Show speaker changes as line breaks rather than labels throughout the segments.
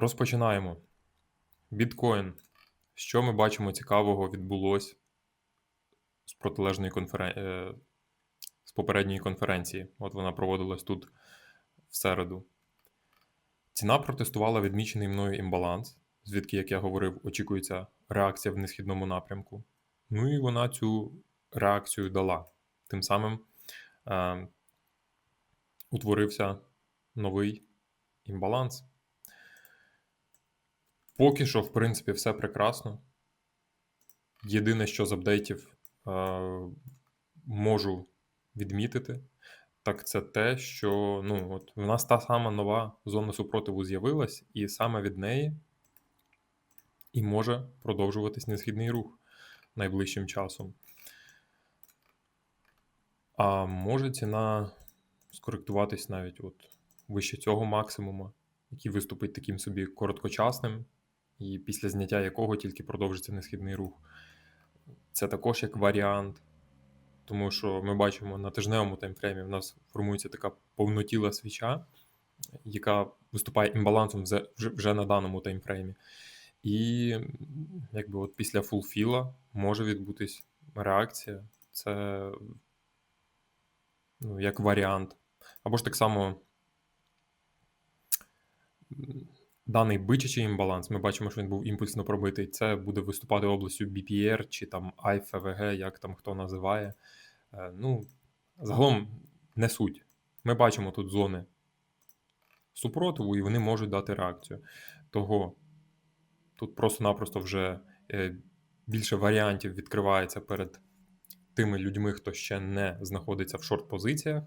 Розпочинаємо. Біткоін. Що ми бачимо цікавого відбулось з протилежної конферен... е, з попередньої конференції. От вона проводилась тут в середу. Ціна протестувала відмічений мною імбаланс, звідки, як я говорив, очікується реакція в несхідному напрямку. Ну і вона цю реакцію дала. Тим самим е, утворився новий імбаланс. Поки що, в принципі, все прекрасно. Єдине, що з апдейтів е, можу відмітити, так це те, що ну, от в нас та сама нова зона супротиву з'явилась, і саме від неї і може продовжуватись несхідний рух найближчим часом. А може ціна скоректуватись навіть от вище цього максимума, який виступить таким собі короткочасним, і після зняття якого тільки продовжиться несхідний рух. Це також як варіант, тому що ми бачимо на тижневому таймфреймі в нас формується така повнотіла свіча, яка виступає імбалансом вже, на даному таймфреймі. І якби от після фулфіла може відбутись реакція. Це ну, як варіант. Або ж так само даний бичачий імбаланс, ми бачимо, що він був імпульсно пробитий. Це буде виступати областю BPR чи там IFVG, як там хто називає. Е, ну, загалом не суть. Ми бачимо тут зони супротиву, і вони можуть дати реакцію. Того тут просто-напросто вже е, більше варіантів відкривається перед тими людьми, хто ще не знаходиться в шорт-позиціях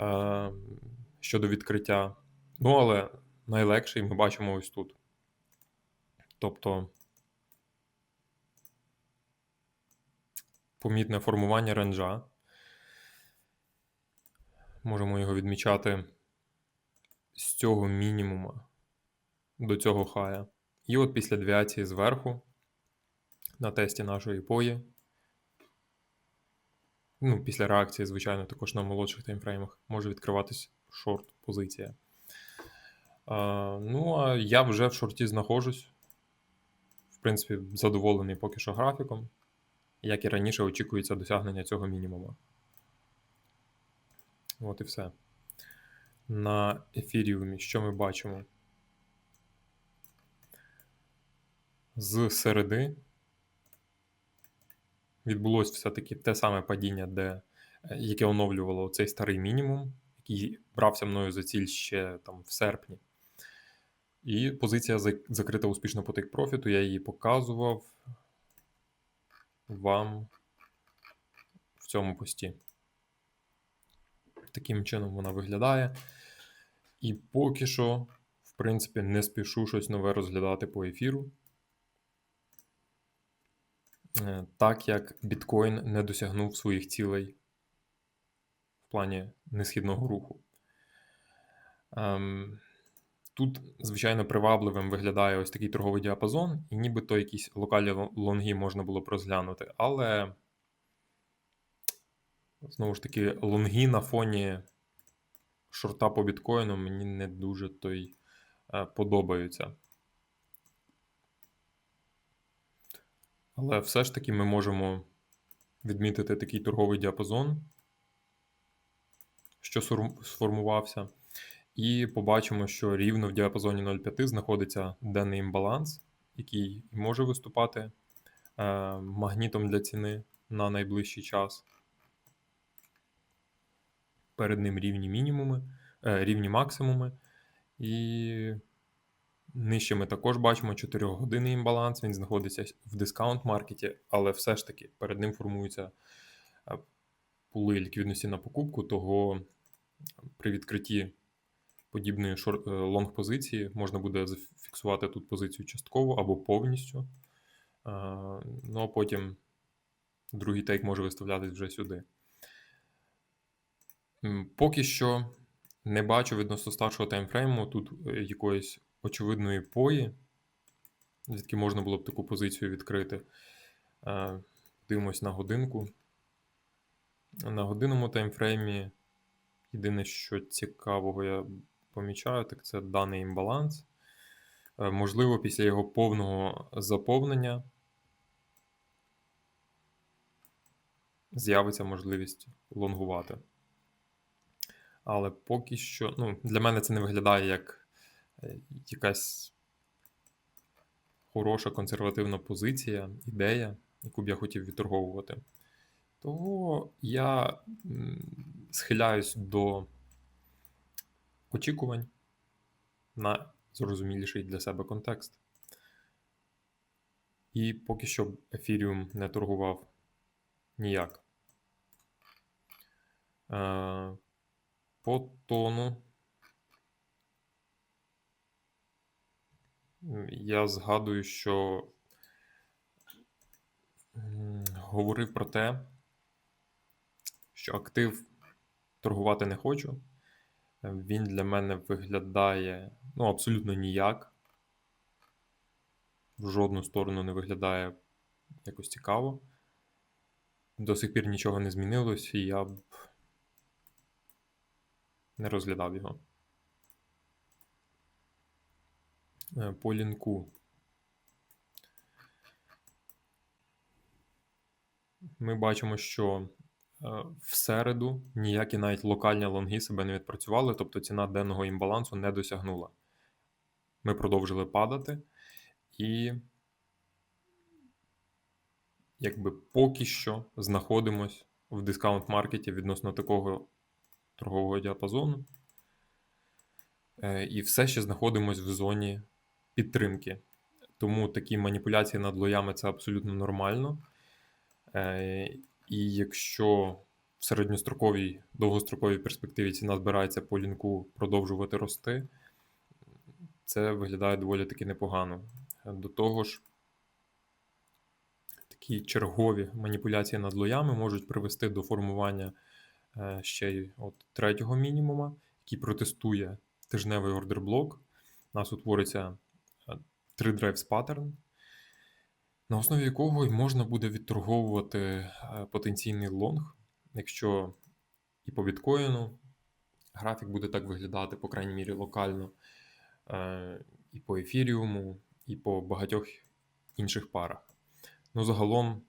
е, щодо відкриття. Ну, але найлегший ми бачимо ось тут. Тобто помітне формування ренджа. Можемо його відмічати з цього мінімума до цього хая. І от після девіації зверху на тесті нашої пої. Ну, після реакції, звичайно, також на молодших таймфреймах може відкриватись шорт-позиція. Ну, а я вже в шорті знаходжусь. В принципі, задоволений поки що графіком. Як і раніше, очікується досягнення цього мінімуму. От і все. На ефіріумі, що ми бачимо? З середи відбулось все-таки те саме падіння, де, е, яке оновлювало цей старий мінімум, який брався мною за ціль ще там в серпні. І позиція закрита успішно по тейк профіту. Я її показував вам в цьому пості. Таким чином вона виглядає. І поки що, в принципі, не спішу щось нове розглядати по ефіру. Е, так як біткоін не досягнув своїх цілей в плані несхідного руху. Ем, Тут, звичайно, привабливим виглядає ось такий торговий діапазон, і нібито якісь локальні лонги можна було б розглянути, але знову ж таки, лонги на фоні шорта по біткоїну мені не дуже той е, подобаються. Але все ж таки ми можемо відмітити такий торговий діапазон, що сформувався. І побачимо, що рівно в діапазоні 0,5 знаходиться денний імбаланс, який може виступати е, магнітом для ціни на найближчий час. Перед ним рівні мінімуми, е, рівні максимуми. І нижче ми також бачимо 4 годинний імбаланс. Він знаходиться в дискаунт маркеті, але все ж таки перед ним формуються е, пули ліквідності на покупку, того при відкритті подібної лонг позиції можна буде зафіксувати тут позицію частково або повністю. Ну а потім другий тейк може виставлятись вже сюди. Поки що не бачу відносно старшого таймфрейму тут е, якоїсь очевидної пої, звідки можна було б таку позицію відкрити. Дивимось на годинку. На годинному таймфреймі єдине, що цікавого я помічаю, так це даний імбаланс. Е, можливо, після його повного заповнення з'явиться можливість лонгувати. Але поки що, ну, для мене це не виглядає як е, якась хороша консервативна позиція, ідея, яку б я хотів відторговувати. Того я схиляюсь до очікувань на зрозуміліший для себе контекст. І поки що ефіріум не торгував ніяк. Е, по тону я згадую, що говорив про те, що актив торгувати не хочу. Він для мене виглядає ну, абсолютно ніяк. В жодну сторону не виглядає якось цікаво. До сих пір нічого не змінилось, і я б не розглядав його. Е, по лінку. Ми бачимо, що в середу ніякі навіть локальні лонги себе не відпрацювали, тобто ціна денного імбалансу не досягнула. Ми продовжили падати, і якби поки що знаходимось в дискаунт-маркеті відносно такого торгового діапазону. Е, і все ще знаходимось в зоні підтримки. Тому такі маніпуляції над лоями це абсолютно нормально. Е, і якщо в середньостроковій, довгостроковій перспективі ціна збирається по лінку продовжувати рости, це виглядає доволі таки непогано. До того ж, такі чергові маніпуляції над лоями можуть привести до формування е, ще й от третього мінімума, який протестує тижневий ордерблок. У нас утвориться 3 drives pattern, на основі якого й можна буде відторговувати е, потенційний лонг, якщо і по біткоїну графік буде так виглядати, по крайній мірі, локально, е, і по ефіріуму, і по багатьох інших парах. Ну, загалом,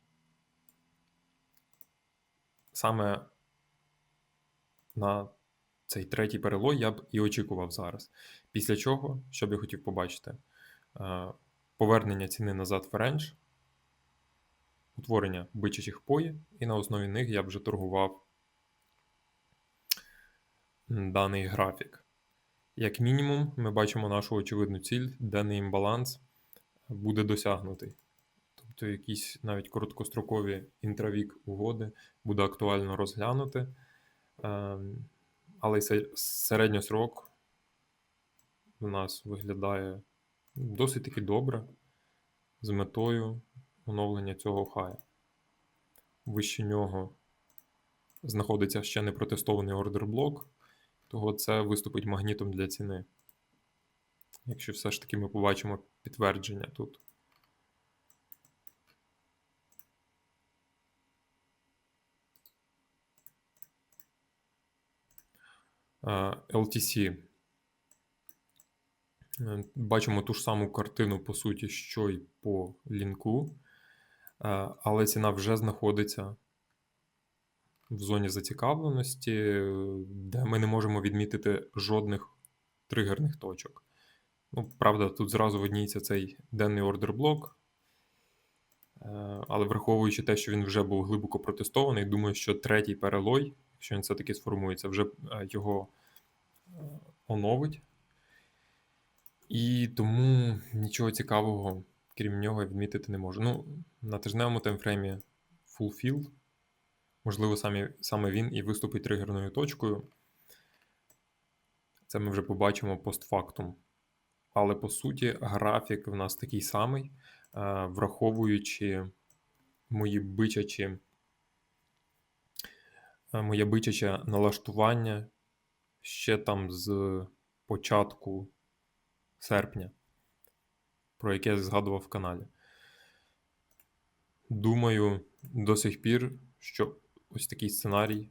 саме на цей третій перелой я б і очікував зараз. Після чого, що б я хотів побачити, е, повернення ціни назад в рендж, утворення бичачих пої, і на основі них я вже торгував даний графік. Як мінімум, ми бачимо нашу очевидну ціль, денний імбаланс буде досягнутий. Тобто якісь навіть короткострокові інтравік угоди буде актуально розглянути. Ем, але середньосрок у нас виглядає досить таки добре з метою оновлення цього хая. Вище нього знаходиться ще не протестований ордерблок, того це виступить магнітом для ціни. Якщо все ж таки ми побачимо підтвердження тут. LTC. Е, бачимо ту ж саму картину, по суті, що й по лінку, але ціна вже знаходиться в зоні зацікавленості, де ми не можемо відмітити жодних тригерних точок. Ну, Правда, тут зразу видніється цей денний ордер-блок, е, але враховуючи те, що він вже був глибоко протестований, думаю, що третій перелой якщо він все-таки сформується, вже е, його е, оновить. І тому нічого цікавого, крім нього, відмітити не можу. Ну, на тижневому таймфреймі Fulfilled, можливо, самі, саме він і виступить тригерною точкою. Це ми вже побачимо постфактум. Але по суті, графік в нас такий самий, е, враховуючи мої бичачі Е, моє бичаче налаштування ще там з початку серпня, про яке я згадував в каналі. Думаю, до сих пір, що ось такий сценарій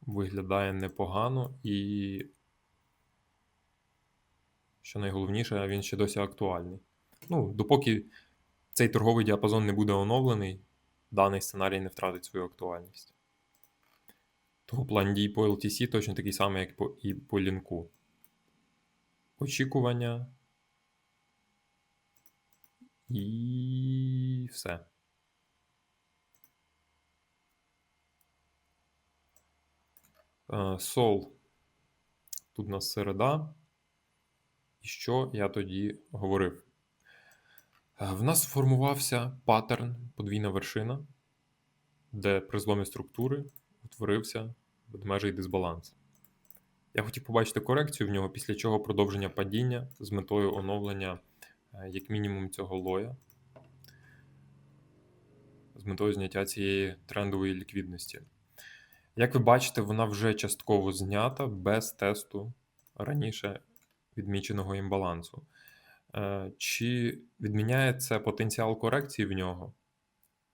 виглядає непогано і що найголовніше, він ще досі актуальний. Ну, допоки цей торговий діапазон не буде оновлений, даний сценарій не втратить свою актуальність. Того план дій по LTC точно такий самий, як і по лінку. Очікування. І все. Е, Сол. Тут у нас середа. І що я тоді говорив? Е, В нас сформувався паттерн подвійна вершина, де при зломі структури утворився ведмежий дисбаланс. Я хотів побачити корекцію в нього, після чого продовження падіння з метою оновлення, як мінімум, цього лоя, з метою зняття цієї трендової ліквідності. Як ви бачите, вона вже частково знята без тесту раніше відміченого імбалансу. Е, Чи відміняє це потенціал корекції в нього?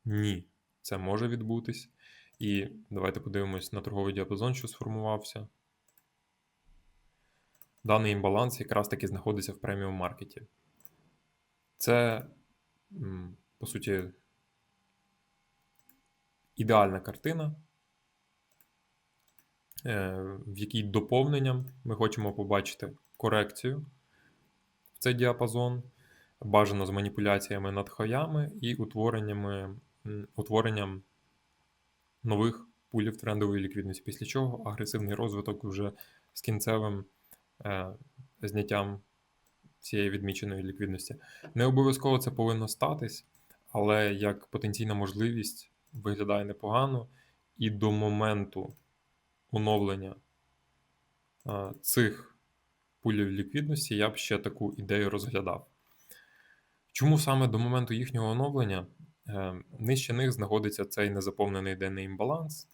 Ні, це може відбутись. І давайте подивимось на торговий діапазон, що сформувався. Даний імбаланс якраз таки знаходиться в преміум маркеті. Це, по суті, ідеальна картина, е, в якій доповненням ми хочемо побачити корекцію в цей діапазон, бажано з маніпуляціями над хаями і утвореннями, утворенням нових пулів трендової ліквідності, після чого агресивний розвиток вже з кінцевим е, зняттям цієї відміченої ліквідності. Не обов'язково це повинно статись, але як потенційна можливість виглядає непогано, і до моменту оновлення цих пулів ліквідності я б ще таку ідею розглядав. Чому саме до моменту їхнього оновлення е, нижче них знаходиться цей незаповнений денний імбаланс,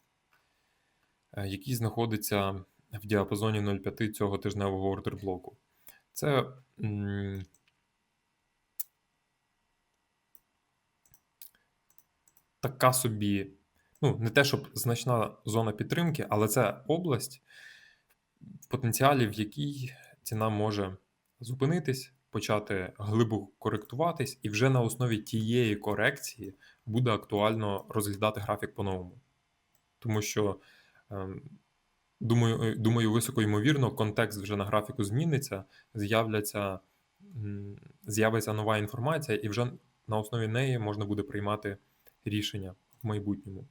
е, який знаходиться в діапазоні 0,5 цього тижневого ордерблоку. Це така собі, ну, не те, щоб значна зона підтримки, але це область, в потенціалі, в якій ціна може зупинитись, почати глибоко коректуватись, і вже на основі тієї корекції буде актуально розглядати графік по-новому. Тому що, ем, думаю, е, думаю, високо ймовірно, контекст вже на графіку зміниться, з'являться, з'явиться нова інформація, і вже на основі неї можна буде приймати рішення в майбутньому.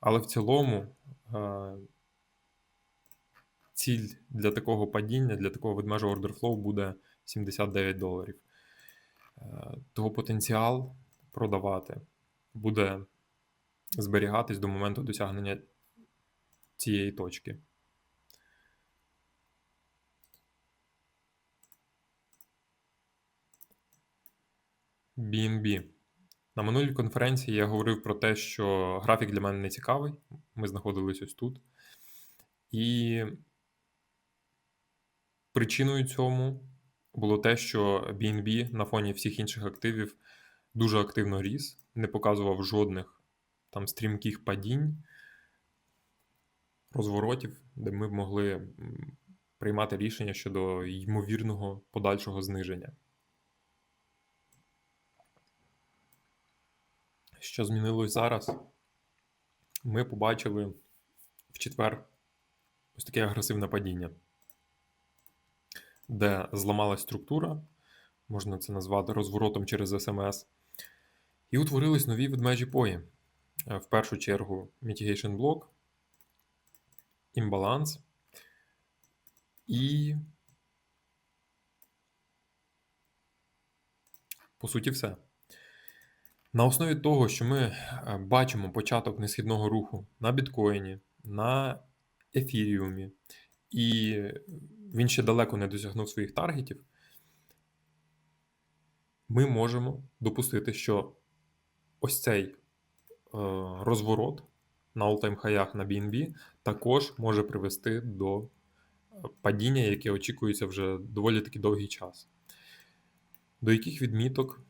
Але в цілому е, ціль для такого падіння, для такого ведмежого ордерфлоу буде 79 доларів. Е, Того потенціал продавати буде зберігатись до моменту досягнення цієї точки. BNB. На минулій конференції я говорив про те, що графік для мене не цікавий. Ми знаходились ось тут. І причиною цьому було те, що BNB на фоні всіх інших активів дуже активно ріс, не показував жодних там стрімких падінь, розворотів, де ми б могли приймати рішення щодо ймовірного подальшого зниження. Що змінилось зараз? Ми побачили в четвер ось таке агресивне падіння, де зламалась структура, можна це назвати розворотом через СМС, і утворились нові ведмежі пої. Е, В першу чергу Mitigation блок, імбаланс і, по суті, все. На основі того, що ми е, бачимо початок несхідного руху на біткоїні, на ефіріумі, і він ще далеко не досягнув своїх таргетів, ми можемо допустити, що ось цей е, розворот на all-time хаях на BNB також може привести до е, падіння, яке очікується вже доволі таки довгий час. До яких відміток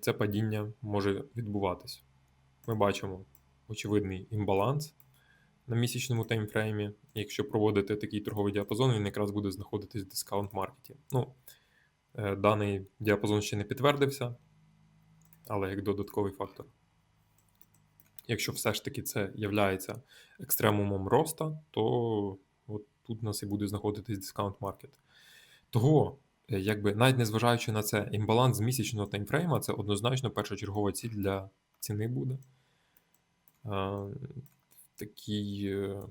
це падіння може відбуватись? Ми бачимо очевидний імбаланс на місячному таймфреймі. Якщо проводити такий торговий діапазон, він якраз буде знаходитись в дискаунт-маркеті. Ну, е, даний діапазон ще не підтвердився, але як додатковий фактор. Якщо все ж таки це є екстремумом роста, то от тут у нас і буде знаходитись дискаунт-маркет. Того, якби навіть незважаючи на це, імбаланс з місячного таймфрейма це однозначно першочергова ціль для ціни буде. Такий е,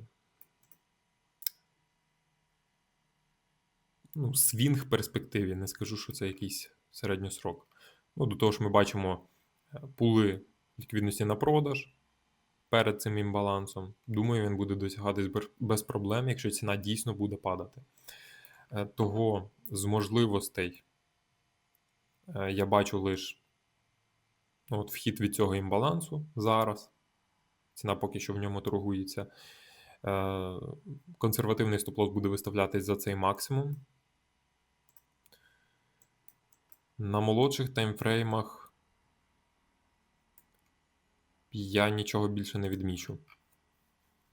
ну, свінг перспективі. Не скажу, що це якийсь середньосрок. Ну, До того ж, ми бачимо е, пули ліквідності на продаж перед цим імбалансом. Думаю, він буде досягатись без проблем, якщо ціна дійсно буде падати. Е, того з можливостей я бачу лише ну, от вхід від цього імбалансу зараз. Ціна поки що в ньому торгується. Е, консервативний стоп-лосс буде виставлятись за цей максимум. На молодших таймфреймах я нічого більше не відмічу.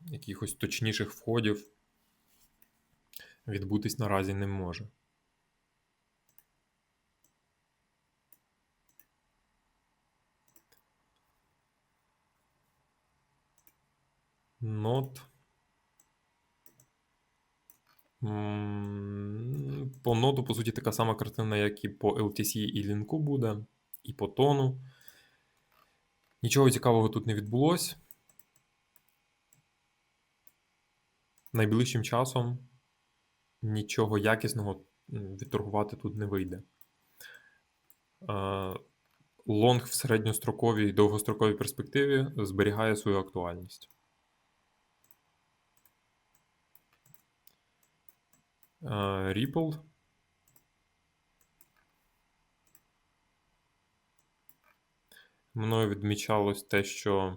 Якихось точніших входів відбутись наразі не може. Нот. По ноду, по суті, така сама картина, як і по LTC і лінку буде, і по тону. Нічого цікавого тут не відбулося. Найближчим часом нічого якісного відторгувати тут не вийде. Лонг в середньостроковій і довгостроковій перспективі зберігає свою актуальність. Ripple. Мною відмічалось те, що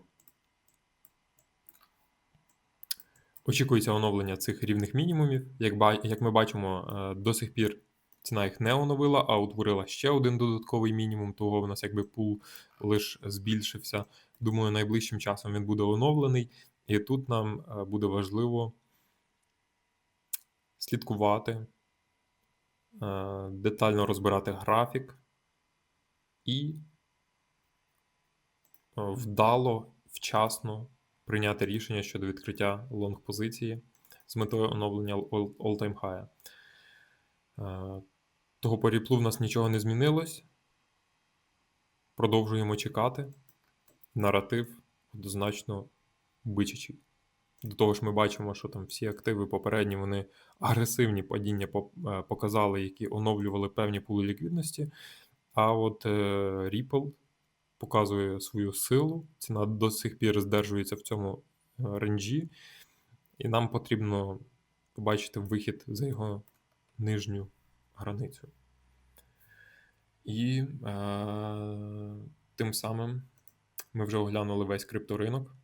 очікується оновлення цих рівних мінімумів. Як ми бачимо, е, до сих пір ціна їх не оновила, а утворила ще один додатковий мінімум, того в нас якби пул лише збільшився. Думаю, найближчим часом він буде оновлений, і тут нам е, буде важливо слідкувати, е, детально розбирати графік і вдало, вчасно прийняти рішення щодо відкриття лонг-позиції з метою оновлення all-time high. Е, того по ріплу в нас нічого не змінилось. Продовжуємо чекати. Наратив однозначно бичачий. До того ж, ми бачимо, що там всі активи попередні вони агресивні падіння е, показали, які оновлювали певні пули ліквідності. А от е, Ripple показує свою силу, ціна до сих пір здержується в цьому е, ренджі, і нам потрібно побачити вихід за його нижню границю. І е, тим самим ми вже оглянули весь крипторинок.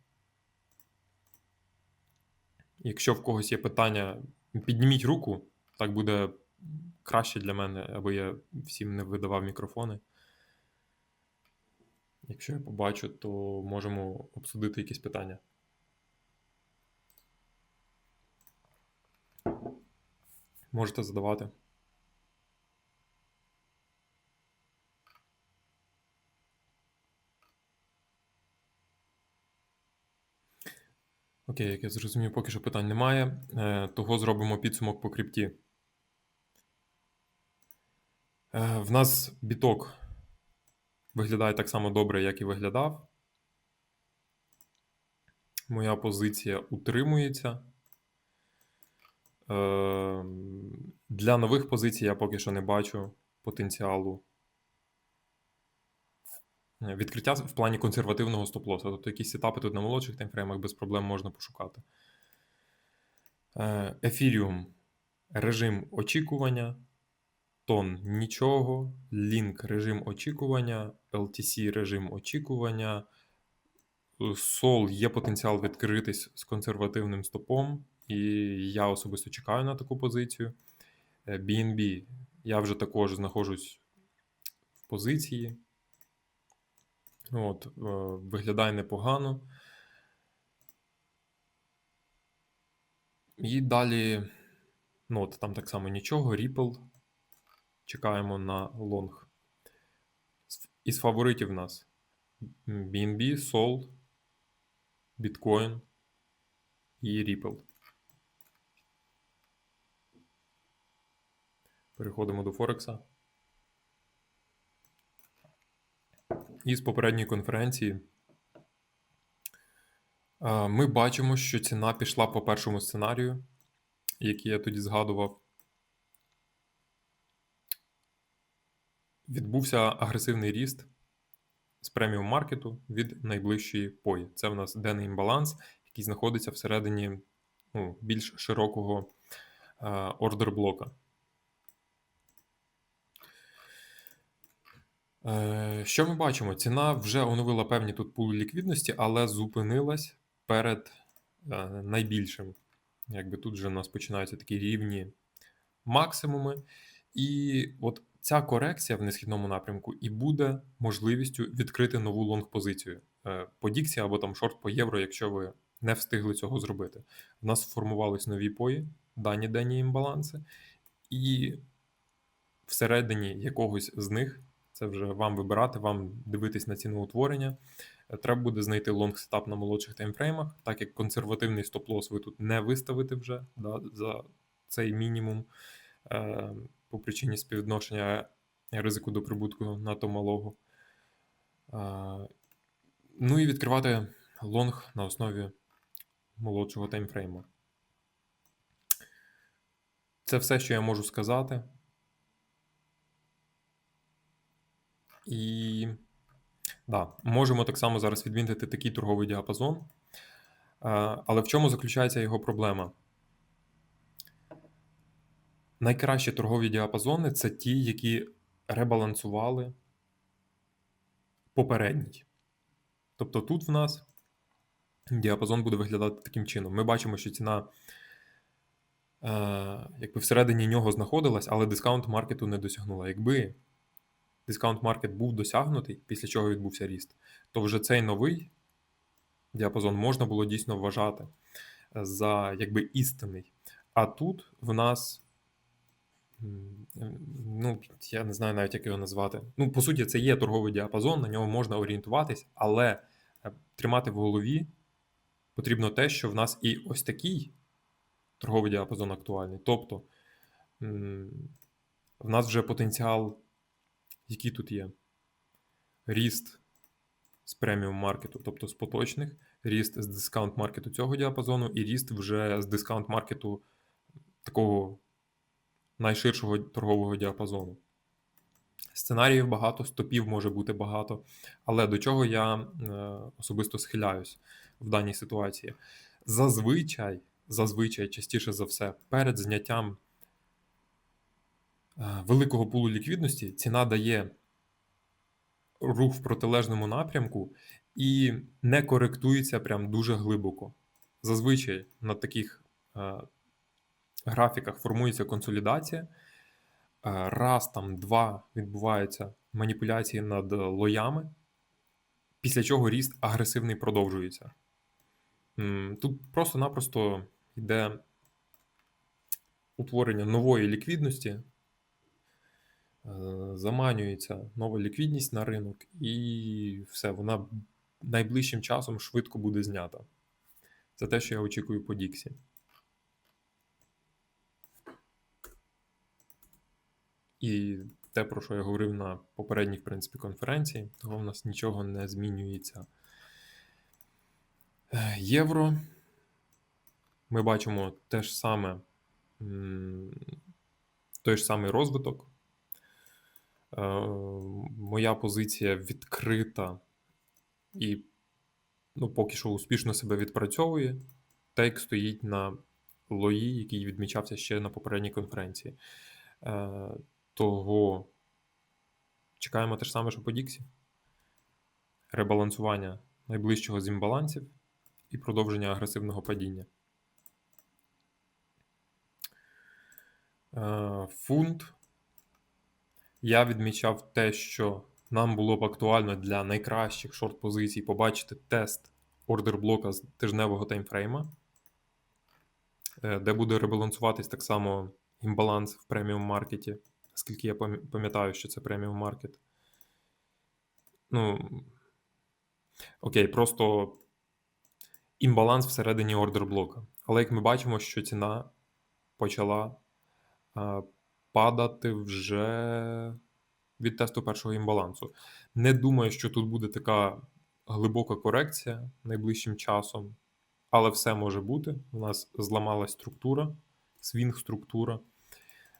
Якщо в когось є питання, підніміть руку, так буде краще для мене, аби я всім не видавав мікрофони. Якщо я побачу, то можемо обсудити якісь питання. Можете задавати. Окей, як я зрозумів, поки що питань немає. Е, того зробимо підсумок по крипті. Е, в нас біток виглядає так само добре, як і виглядав. Моя позиція утримується. Е, для нових позицій я поки що не бачу потенціалу Е, відкриття в плані консервативного стоп-лоса. Тобто якісь етапи тут на молодших таймфреймах без проблем можна пошукати. Ефіріум режим очікування, тон нічого, лінк режим очікування, LTC режим очікування. Сол є потенціал відкритись з консервативним стопом, і я особисто чекаю на таку позицію. BNB е, я вже також знаходжусь в позиції. От, е, Виглядає непогано. І далі, ну от там так само нічого, Ripple. Чекаємо на лонг. Із фаворитів нас BNB, Sol, Bitcoin і Ripple. Переходимо до Форекса. І з попередньої конференції ми бачимо, що ціна пішла по першому сценарію, який я тоді згадував. Відбувся агресивний ріст з преміум маркету від найближчої пої. Це в нас денний імбаланс, який знаходиться всередині ну, більш широкого ордер блока. Е, Що ми бачимо? Ціна вже оновила певні тут пули ліквідності, але зупинилась перед е, найбільшим. Якби тут вже у нас починаються такі рівні максимуми. І от ця корекція в несхідному напрямку і буде можливістю відкрити нову лонг-позицію е, по Діксі або там шорт по євро, якщо ви не встигли цього зробити. У нас сформувались нові пої, дані денні імбаланси, і всередині якогось з них це вже вам вибирати, вам дивитись на ціноутворення. Е, Треба буде знайти лонг сетап на молодших таймфреймах, так як консервативний стоп-лос ви тут не виставите вже да, за цей мінімум е, по причині співвідношення ризику до прибутку надто малого. Ну і відкривати лонг на основі молодшого таймфрейму. Це все, що я можу сказати. І да, можемо так само зараз відмітити такий торговий діапазон. Але в чому заключається його проблема? Найкращі торгові діапазони це ті, які ребалансували попередній. Тобто тут в нас діапазон буде виглядати таким чином. Ми бачимо, що ціна е, якби всередині нього знаходилась, але дискаунт маркету не досягнула. Якби дискаунт маркет був досягнутий, після чого відбувся ріст, то вже цей новий діапазон можна було дійсно вважати за якби істинний. А тут в нас, ну, я не знаю навіть, як його назвати. Ну, по суті, це є торговий діапазон, на нього можна орієнтуватись, але е, тримати в голові потрібно те, що в нас і ось такий торговий діапазон актуальний. Тобто в нас вже потенціал які тут є? Ріст з преміум маркету, тобто з поточних, ріст з дискаунт маркету цього діапазону, і ріст вже з дискаунт маркету такого найширшого торгового діапазону. Сценаріїв багато, стопів може бути багато, але до чого я е, особисто схиляюсь в даній ситуації. Зазвичай, зазвичай, частіше за все, перед зняттям Е, великого пулу ліквідності ціна дає рух в протилежному напрямку і не коректується прям дуже глибоко. Зазвичай на таких е, графіках формується консолідація. Е, раз там два відбуваються маніпуляції над лоями, після чого ріст агресивний продовжується. Тут просто-напросто йде утворення нової ліквідності Е, заманюється нова ліквідність на ринок, і все, вона найближчим часом швидко буде знята. Це те, що я очікую по Діксі. І те, про що я говорив на попередній, в принципі, конференції, того в нас нічого не змінюється. Е, євро. Ми бачимо те ж саме, той ж самий розвиток. Е, моя позиція відкрита і ну, поки що успішно себе відпрацьовує. Тейк стоїть на лої, який відмічався ще на попередній конференції. Того чекаємо те ж саме, що по Діксі. Ребалансування найближчого з імбалансів і продовження агресивного падіння. Е, фунт я відмічав те, що нам було б актуально для найкращих шорт-позицій побачити тест ордер блока з тижневого таймфрейма. Е, Де буде ребалансуватись так само імбаланс в преміум маркеті, оскільки я пам'ятаю, що це преміум маркет. Ну, окей, просто імбаланс всередині ордер блока. Але як ми бачимо, що ціна почала а, падати вже від тесту першого імбалансу. Не думаю, що тут буде така глибока корекція найближчим часом, але все може бути. У нас зламалась структура, свінг-структура.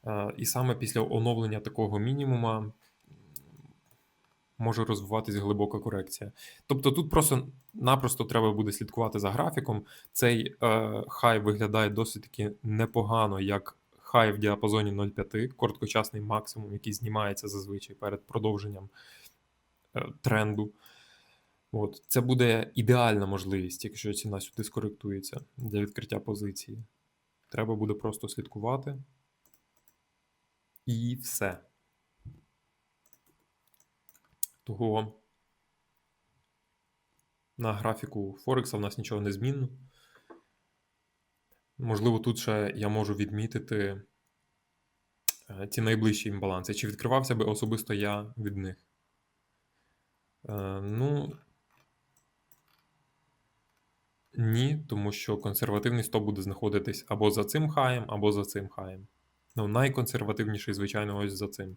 Е, І саме після оновлення такого мінімума може розвиватись глибока корекція. Тобто тут просто-напросто треба буде слідкувати за графіком. Цей е, хай виглядає досить таки непогано, як хай в діапазоні 0,5, короткочасний максимум, який знімається зазвичай перед продовженням е, тренду. От. Це буде ідеальна можливість, якщо ціна сюди скоректується для відкриття позиції. Треба буде просто слідкувати. І все. Того на графіку Форекса в нас нічого не змінно. Можливо, тут ще я можу відмітити е, ці найближчі імбаланси. Чи відкривався би особисто я від них? Е, Ну. Ні, тому що консервативний стоп буде знаходитись або за цим хаєм, або за цим хаєм. Ну, найконсервативніший, звичайно, ось за цим.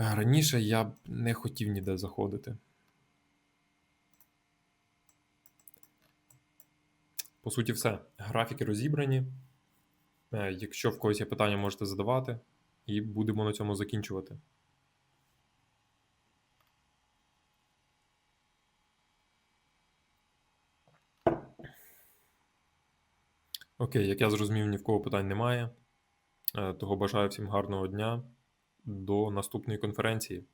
Е, Раніше я б не хотів ніде заходити. По суті, все. Графіки розібрані. Е, Якщо в когось є питання, можете задавати, і будемо на цьому закінчувати. Окей, як я зрозумів, ні в кого питань немає. Е, Того бажаю всім гарного дня. До наступної конференції.